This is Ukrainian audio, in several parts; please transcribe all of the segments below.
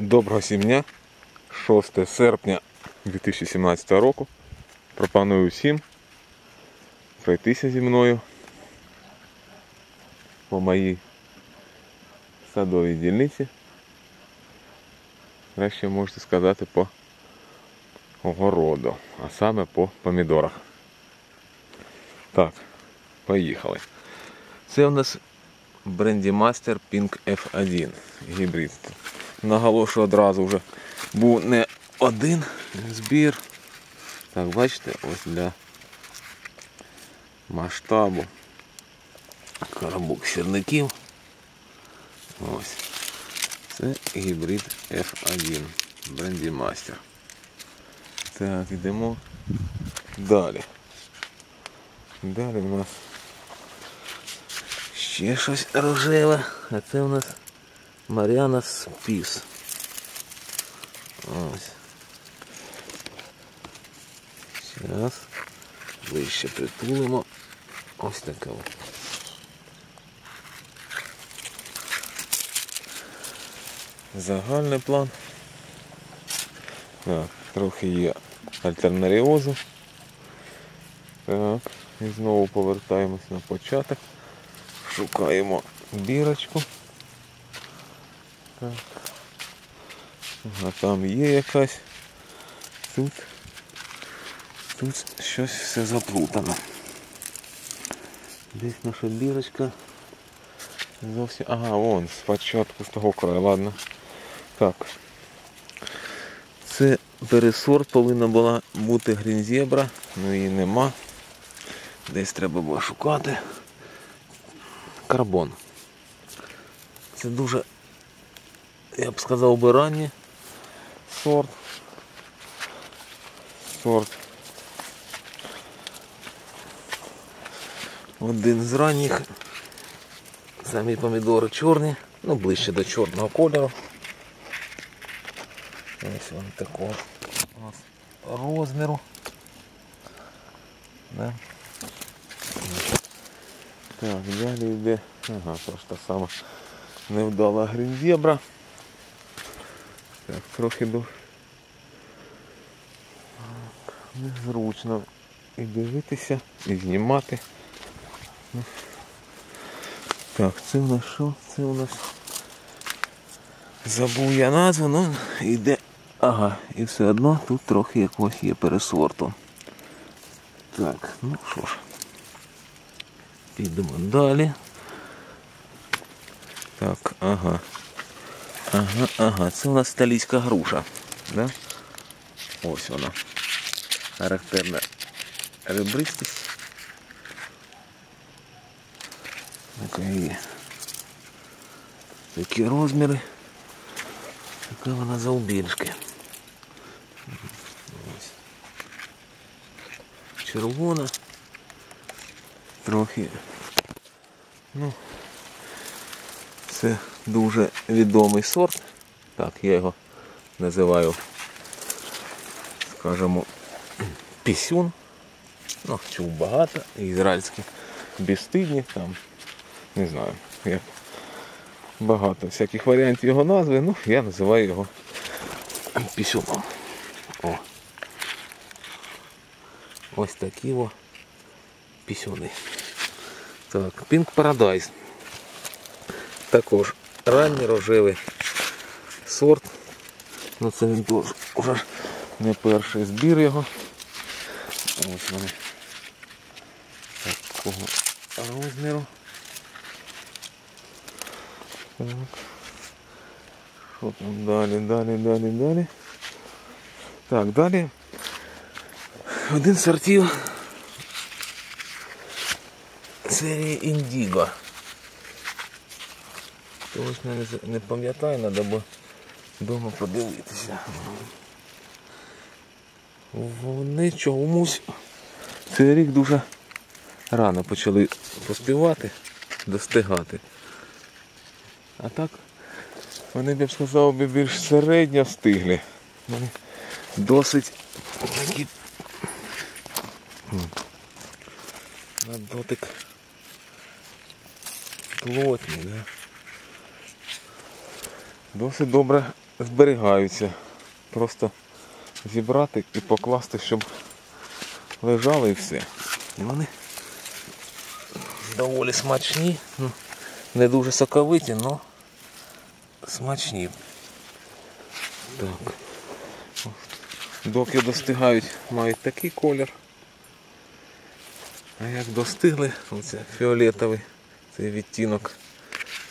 Доброго всім дня. 6 серпня 2017 року. Пропоную всім пройтися зі мною по моїй садовій дільниці. Краще можете сказати по огороду, а саме по помідорах. Так, поїхали. Це у нас бренді Master Pink F1 гібрид. Наголошую одразу вже був не один збір. Так, бачите, ось для масштабу коробок сірників. Ось. Це гібрид F1 бренді Master. Так, йдемо далі. Далі у нас ще щось рожеве, а це у нас Маріана Спіс. Ось. Зараз ближче притулимо. Ось таке. от. Загальний план. Так, трохи є альтернаріозу. Так, і знову повертаємось на початок. Шукаємо бірочку. Так. А там є якась. Тут. Тут щось все заплутано. Десь наша бірочка. Зовсім... Ага, вон, спочатку з того краю, ладно. Так. Це пересорт повинна була бути грінзебра, але її нема. Десь треба було шукати. Карбон. Це дуже, я б сказав, би ранній сорт. Сорт. Один з ранніх. Самі помідори чорні, ну ближче до чорного кольору. Ось він такого у нас розміру. Да. Так, далі йде. Ага, то ж та сама невдала грінзебра. Так, трохи до... Так, Незручно і дивитися, і знімати. Так, це у нас що? Це у нас забув я назву, ну йде. Ага, і все одно тут трохи якогось є пересорту. Так, ну що ж. Підемо далі. Так, ага. Ага, ага. Це у нас італійська груша. Да? Ось вона. Характерна ребристість. Така. Такі розміри. Така вона завбільшки. Ось. Червона. Трохи. Ну, це дуже відомий сорт. Так, я його називаю, скажімо, пісюн. Ну, чув багато, ізраїльські безстидні там. Не знаю, як багато всяких варіантів його назви, ну я називаю його пісюном. О. Ось такі о пісюни. Так, Pink Paradise. Також ранній рожевий сорт. Ну це він уже не перший збір його. Ось вони такого розміру. Так. Що там далі, далі, далі, далі. Так, далі. Один сортів серії Індіго. Точно не, пам'ятаю, треба б вдома подивитися. Вони чомусь цей рік дуже рано почали поспівати, достигати. А так вони, я б сказав, більш середньо стиглі. Вони досить такі на дотик плотні, да? Досить добре зберігаються. Просто зібрати і покласти, щоб лежали і все. Вони доволі смачні. Ну, не дуже соковиті, але смачні. Так. Доки достигають, мають такий колір. А як достигли, оце фіолетовий цей відтінок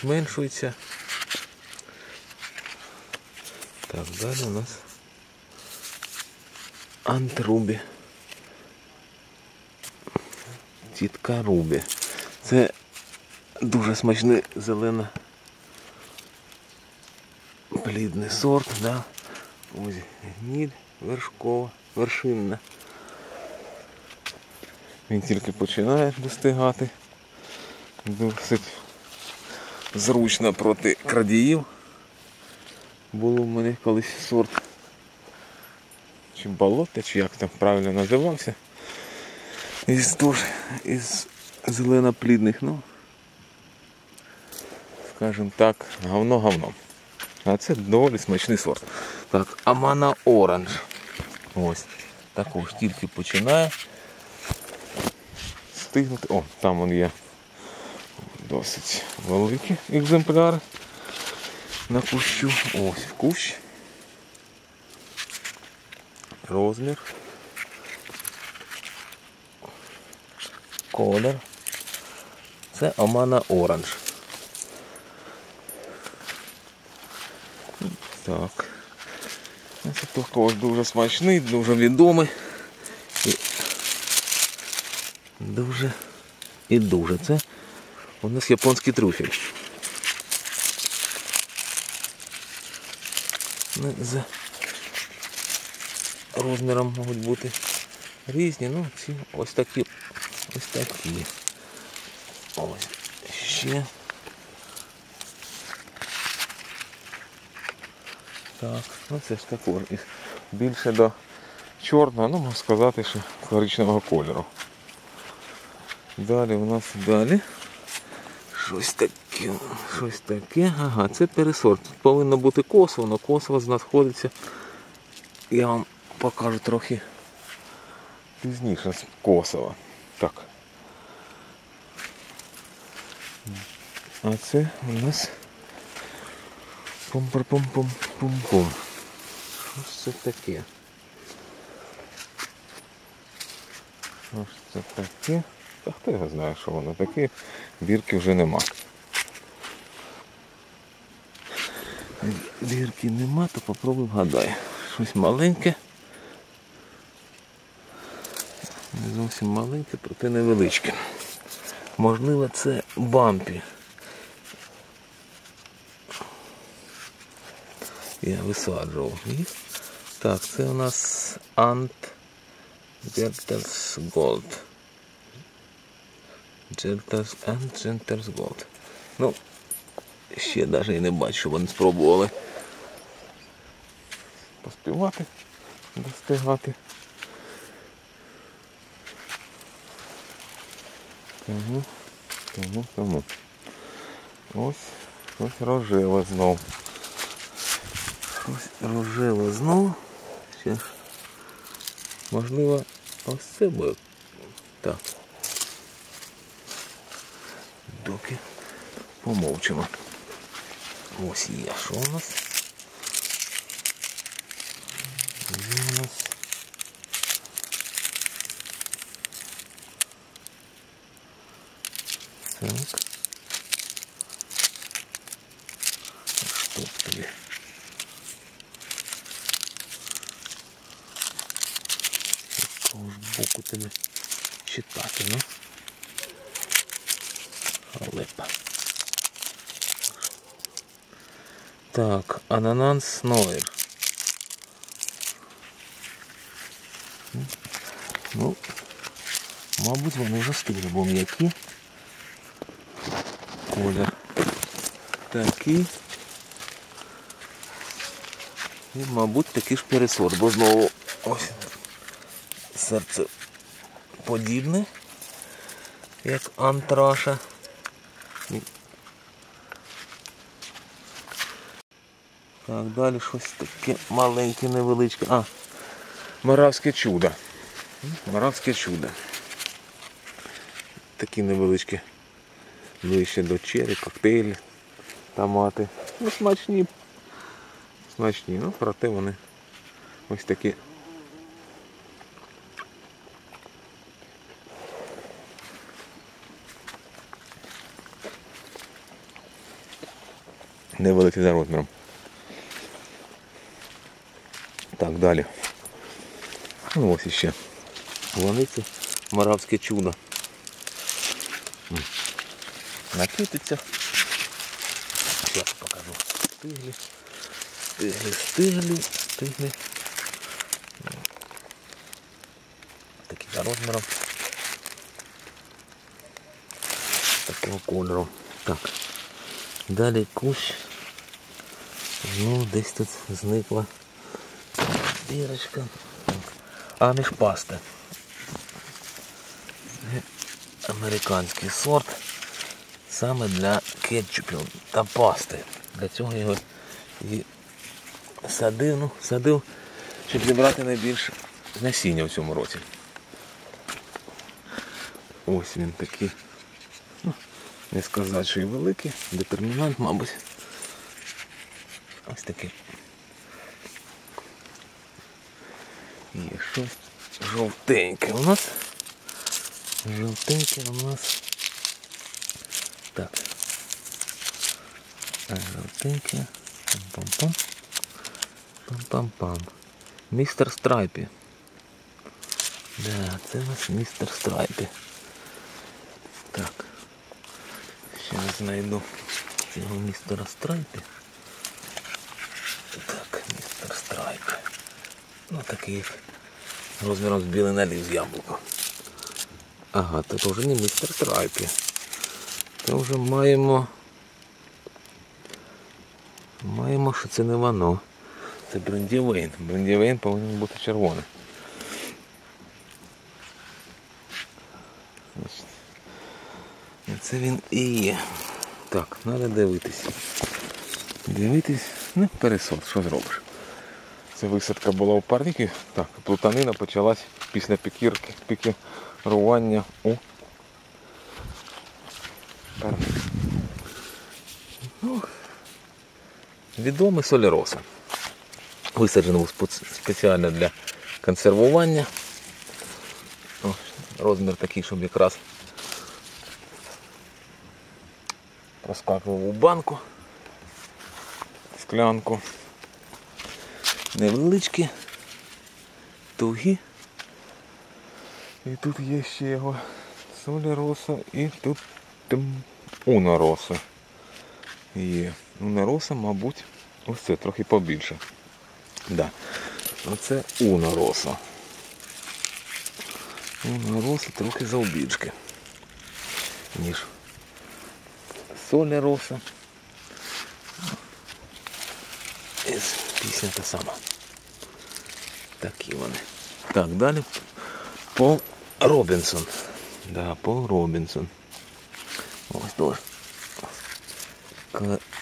зменшується. Так, далі у нас антрубі. Тітка Рубі. Це дуже смачний зелено плідний сорт, да? Ось гніль вершкова, вершинна. Він тільки починає достигати. Досить зручно проти крадіїв. Було в мене колись сорт. Чи болота, чи як там правильно називався. Із туж із зеленоплідних, ну скажімо так, говно-говно. А це доволі смачний сорт. Так, Амана Оранж. Ось. Також тільки починає стигнути. О, там вон є досить великі екземпляри на кущу. Ось кущ. Розмір. Колір. Це Амана Оранж. Так. Це також дуже смачний, дуже відомий. І дуже і дуже. Це у нас японський трюфель. Ну, За розміром можуть бути різні, ну ці ось такі, ось такі. Ось ще. Так, ну це ж також більше до чорного, ну можна сказати, що коричневого кольору. Далі у нас далі. Щось таке, щось таке. Ага, це пересорт. Тут повинно бути косово, але косово знаходиться. Я вам покажу трохи пізніше з косово. Так. А це у нас пум-пум-пум-пум-пум. Що це таке? Що ж це таке? Та хто його знає, що воно таке, бірки вже нема. Бірки нема, то попробуй вгадай. Щось маленьке. Не зовсім маленьке, проте невеличке. Можливо, це бампі. Я висаджував їх. Так, це у нас Ant Gentles Gold. Gentles and Gentles Gold. Ну, ще навіть і не бачу, щоб вони спробували поспівати, достигати. Тому, тому, тому. Ось, ось рожеве знов. Ось рожеве знов. Ще. Можливо, ось це буде. Так. Доки помовчимо. Ось є. Що у нас? Є у нас. Так. Що тобі? Якого ж боку тебе читати, ну? Липа. Так, ананас Нойер. Ну, мабуть, вони вже стигли, бо м'які. Колір такий. І, мабуть, такий ж пересорт, бо знову ось серце подібне, як антраша. Так, далі щось таке маленьке, невеличке. А, Моравське чудо. Моравське чудо. Такі невеличкі. Ближче до чері, коктейлі, томати. Ну, смачні. Смачні, ну, проте вони ось такі. Невеликі за розміром. Так, далі. Ну ось іще. Ланиці Моравське чудо. Накититься. Зараз покажу. Стиглі. Стиглі, стиглі, стиглі. Такі за розміром. Такого кольору. Так. Далі кущ. Ну, десь тут зникла дірочка. Так. А між пасти. Американський сорт. Саме для кетчупів та пасти. Для цього його і садив, ну, садив, щоб зібрати найбільше насіння в цьому році. Ось він такий. Ну, не сказати, що і великий, детермінант, мабуть. Ось такий. Є щось жовтеньке у нас. Жовтеньке у нас. Так. А, Жовтеньке. Пам-пам-пам. Пам-пам-пам. Містер Страйпі. Да, це у нас містер Страйпі. Так. Зараз знайду цього містера Страйпі. Так, містер Страйпі. Ну такий розміром з білий наліз яблуко. Ага, це вже не містер Страйпі. Це вже маємо. Маємо, що це не воно. Це брендівейн. Брендівейн повинен бути червоний. Це він і є. Так, треба дивитись. Дивитись, ну, пересот, що зробиш. Це висадка була у парніки. Так, плутанина почалась після пікірки, пікірування у парник. Ну, відомий соліроса. Висаджений спеціально для консервування. О, розмір такий, щоб якраз проскакував у банку, склянку. Невеличкі, тугі. І тут є ще його соліроса і тут унароса. Є. Унароса, мабуть, ось це трохи побільше. Да. Оце унароса. Унароса трохи завбільшки, ніж соліроса. І пісня та сама. Такі вони. Так, далі Пол Робінсон. Да, Пол Робінсон. Ось теж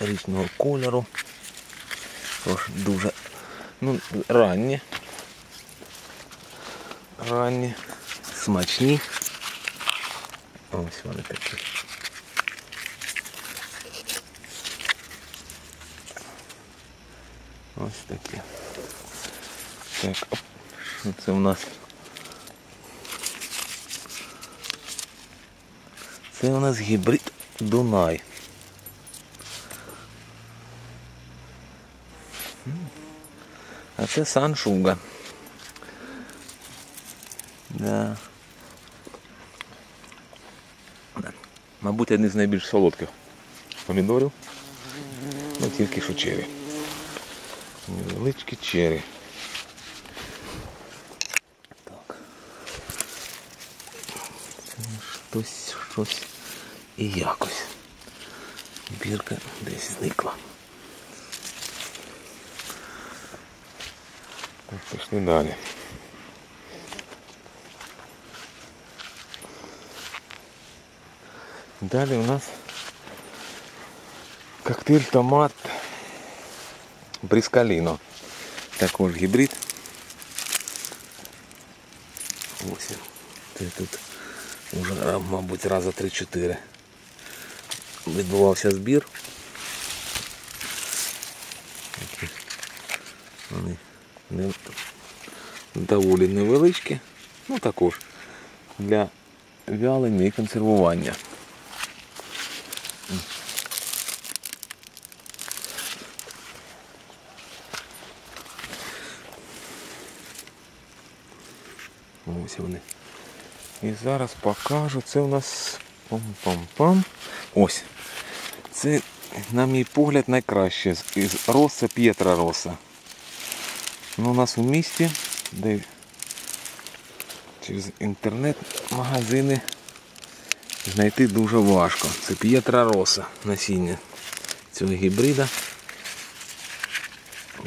річного кольору. Тож дуже ну, ранні. Ранні, смачні. Ось вони такі. Ось такі. Так, оп, що це у нас? Це у нас гібрид Дунай. А це саншуга. Да. Мабуть, один з найбільш солодких помідорів. Ну тільки що чері. Невеличкі чері. Так. Це щось, щось і якось. Бірка десь зникла. Так, пішли далі. Далі у нас коктейль томат Бріскаліно. Також гібрид. Ось. Це тут вже, мабуть, раза 3-4 відбувався збір. Вони не, доволі невеличкі. Ну також для вялення і консервування. Ось вони. І зараз покажу. Це у нас пам-пам-пам. Ось. Це, на мій погляд, найкраще із роса П'єтра Роса. Ну, у нас у місті, де через інтернет-магазини знайти дуже важко. Це П'єтра Роса насіння цього гібрида.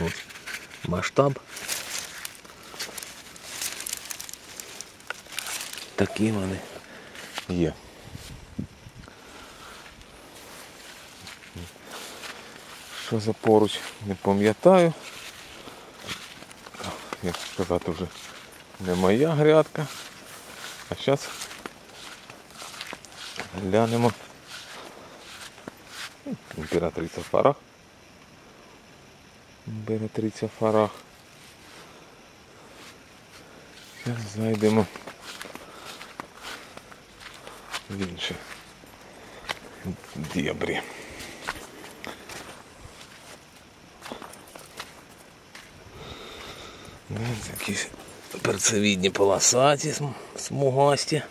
Ось. Масштаб. Такі вони є. Що за поруч, не пам'ятаю. Як сказати, вже не моя грядка. А зараз глянемо. Імператриця Фарах. Імператриця Фарах. Зараз зайдемо в інші дєбрі. Ось якісь перцевідні полосаті, смугасті.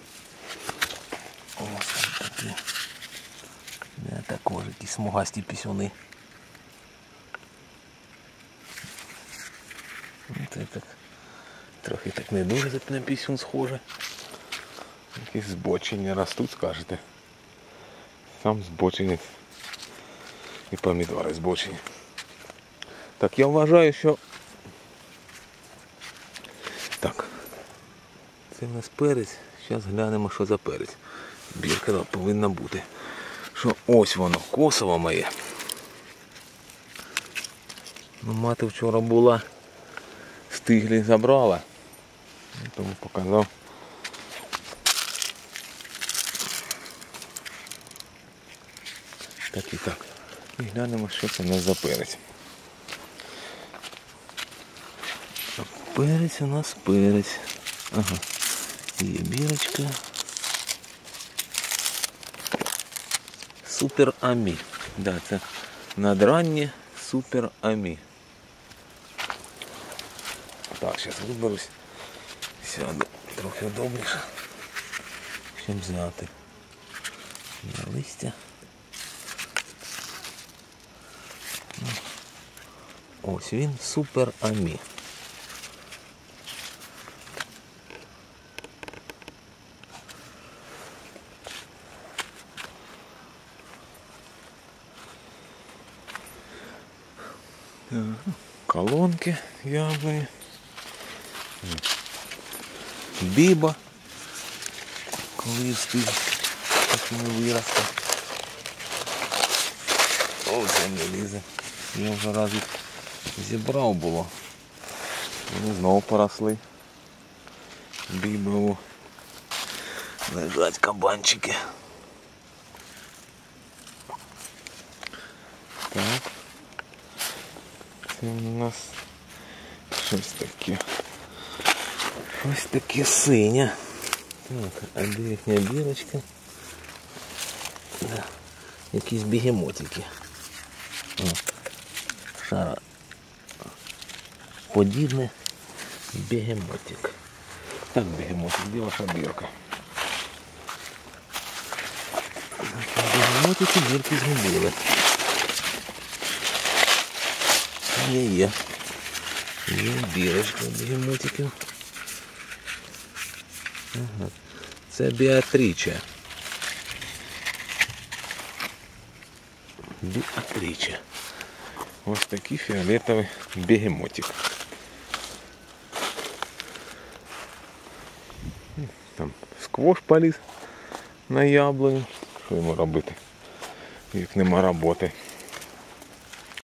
Ось такі. Також якісь смугасті пісюни. Ну, Це так трохи так не дуже так на пісюн схоже. Якісь збочення ростуть, скажете. Сам збочинець. І помідори збочені. Так, я вважаю, що так. Це в нас перець. Зараз глянемо, що за перець. Бірка повинна бути. Що ось воно, косово моє. Ну, мати вчора була, стиглі забрала. Тому показав. Так і так. І глянемо, що це в нас за перець. Перець у нас перець. Ага. Є бірочка. Супер Амі. Да, це надраннє Супер Амі. Так, зараз виберусь. Сяду трохи удобніше. Щоб взяти. На листя. Ось він Супер Амі. колонки яблуні. Біба. Коли встиг, так не виросте. О, це не лізе. Я вже раз їх зібрав було. Вони знову поросли. Бібову. Лежать кабанчики. Так. Це у нас щось таке. Щось таке синє. Так, а їхня білочка? Да. Якісь бігемотики. Шара. Подібне бігемотик. Так, бігемотик, де ваша бірка? Бігемотики бірки згубили. Є, є. Є бірочка бігемотиків. Ага. Це Біатріче. Біатріче. Ось такий фіолетовий бегемотик. Сквош поліз на яблуню. Що йому робити? Як нема роботи.